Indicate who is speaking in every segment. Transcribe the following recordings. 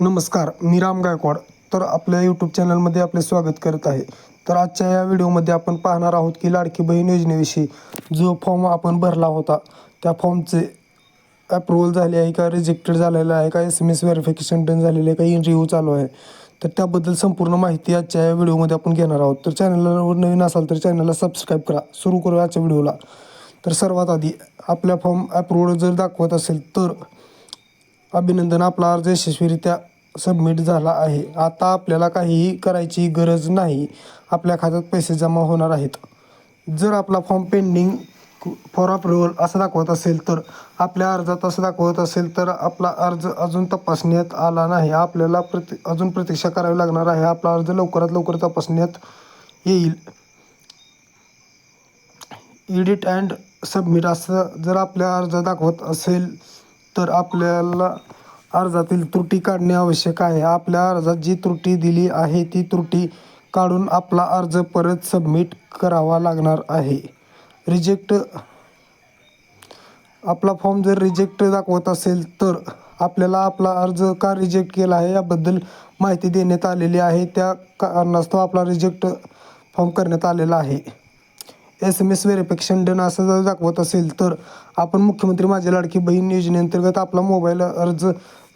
Speaker 1: नमस्कार मी राम गायकवाड. तर आपल्या यूट्यूब चॅनलमध्ये आपले स्वागत करत आहे. तर आजच्या या व्हिडिओमध्ये आपण पाहणार आहोत की लाडकी बहीण योजनेविषयी जो फॉर्म आपण भरला होता त्या फॉर्मचे अप्रुव्हल झाले आहे का रिजेक्टेड झालेलं आहे का S M S verification done झालेलं आहे का इंटरव्ह्यू चालू आहे. तर त्याबद्दल संपूर्ण माहिती आजच्या या व्हिडिओमध्ये आपण घेणार आहोत. तर चॅनलवर नवीन असाल तर चॅनलला सबस्क्राईब करा. सुरू करू आजच्या व्हिडिओला. तर सर्वात आधी आपल्या फॉर्म अप्रुव्हल जर दाखवत असेल तर अभिनंदन. आपला अर्ज यशस्वीरित्या सबमिट झाला आहे. आता आपल्याला काहीही करायची गरज नाही. आपल्या खात्यात पैसे जमा होणार आहेत. जर आपला फॉर्म पेंडिंग फॉर अप्रुव्हल असं दाखवत असेल तर आपल्या अर्जात असं दाखवत असेल तर आपला अर्ज अजून तपासण्यात आला नाही. आपल्याला प्रति अजून प्रतीक्षा करावी लागणार आहे. आपला अर्ज लवकरात लवकर तपासण्यात येईल. एडिट अँड सबमिट असं जर आपल्या अर्ज दाखवत असेल तर आपल्याला अर्जातील त्रुटी काढणे आवश्यक आहे. आपल्या अर्जात जी त्रुटी दिली आहे ती त्रुटी काढून आपला अर्ज परत सबमिट करावा लागणार आहे. रिजेक्ट आपला फॉर्म जर रिजेक्ट दाखवत असेल तर आपल्याला आपला अर्ज का रिजेक्ट केला आहे याबद्दल माहिती देण्यात आलेली आहे. त्या कारणास्तव आपला रिजेक्ट फॉर्म करण्यात आलेला आहे. S M S verification done असं जर दाखवत असेल तर आपण मुख्यमंत्री माझी लाडकी बहीण योजनेअंतर्गत आपला मोबाईल अर्ज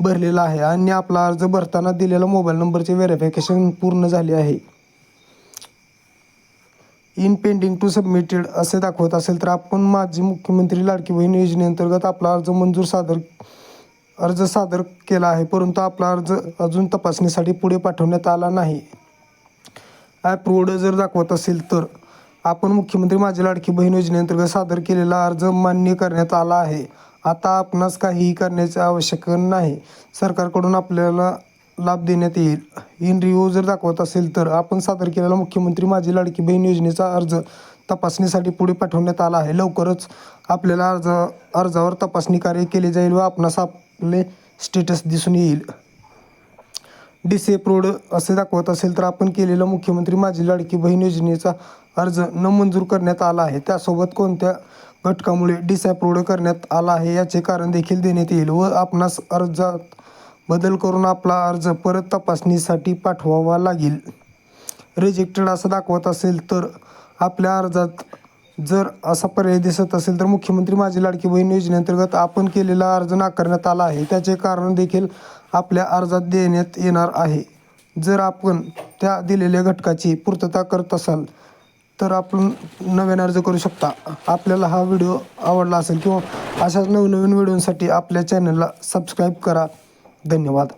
Speaker 1: भरलेला आहे आणि आपला अर्ज भरताना दिलेला मोबाईल नंबरचे व्हेरिफिकेशन पूर्ण झाले आहे. इन पेंडिंग टू सबमिटेड असे दाखवत असेल तर आपण माझी मुख्यमंत्री लाडकी बहीण योजनेअंतर्गत आपला अर्ज मंजूर सादर अर्ज सादर केला आहे परंतु आपला अर्ज अजून तपासणीसाठी पुढे पाठवण्यात आला नाही. ॲप्रूव्ड जर दाखवत असेल तर आपण मुख्यमंत्री माझी लाडकी बहीण योजनेअंतर्गत सादर केलेला अर्ज मान्य करण्यात आला आहे. आता आपणास काहीही करण्याची आवश्यक नाही. सरकारकडून आपल्याला लाभ देण्यात येईल. इन रिव्ह्यू जर दाखवत असेल तर आपण सादर केलेला मुख्यमंत्री माझी लाडकी बहीण योजनेचा अर्ज तपासणीसाठी पुढे पाठवण्यात आला आहे. लवकरच आपल्याला अर्ज अर्जावर तपासणी कार्य केले जाईल व आपणास आपले स्टेटस दिसून येईल. डिसेप्रूड असे दाखवत असेल तर आपण केलेला मुख्यमंत्री माझी लाडकी बहीण योजनेचा अर्ज न मंजूर करण्यात आला आहे. त्यासोबत कोणत्या घटकामुळे डिसअप्रूव्ड करण्यात आला आहे याचे कारण देखील देण्यात येईल व आपणास अर्जात बदल करून आपला अर्ज परत तपासणीसाठी पाठवावा लागेल. रिजेक्टेड असं दाखवत असेल तर आपल्या अर्जात जर असा पर्याय दिसत असेल तर मुख्यमंत्री माझी लाडकी बहीण योजनेअंतर्गत आपण केलेला अर्ज नाकारण्यात आला आहे. त्याचे कारण देखील आपल्या अर्जात देण्यात येणार आहे. जर आपण त्या दिलेल्या घटकाची पूर्तता करत असाल तर आपण नवीन अर्ज करू शकता. आपल्याला हा व्हिडिओ आवडला असेल किंवा अशाच नवनवीन व्हिडिओसाठी आपल्या चॅनलला सबस्क्राईब करा. धन्यवाद.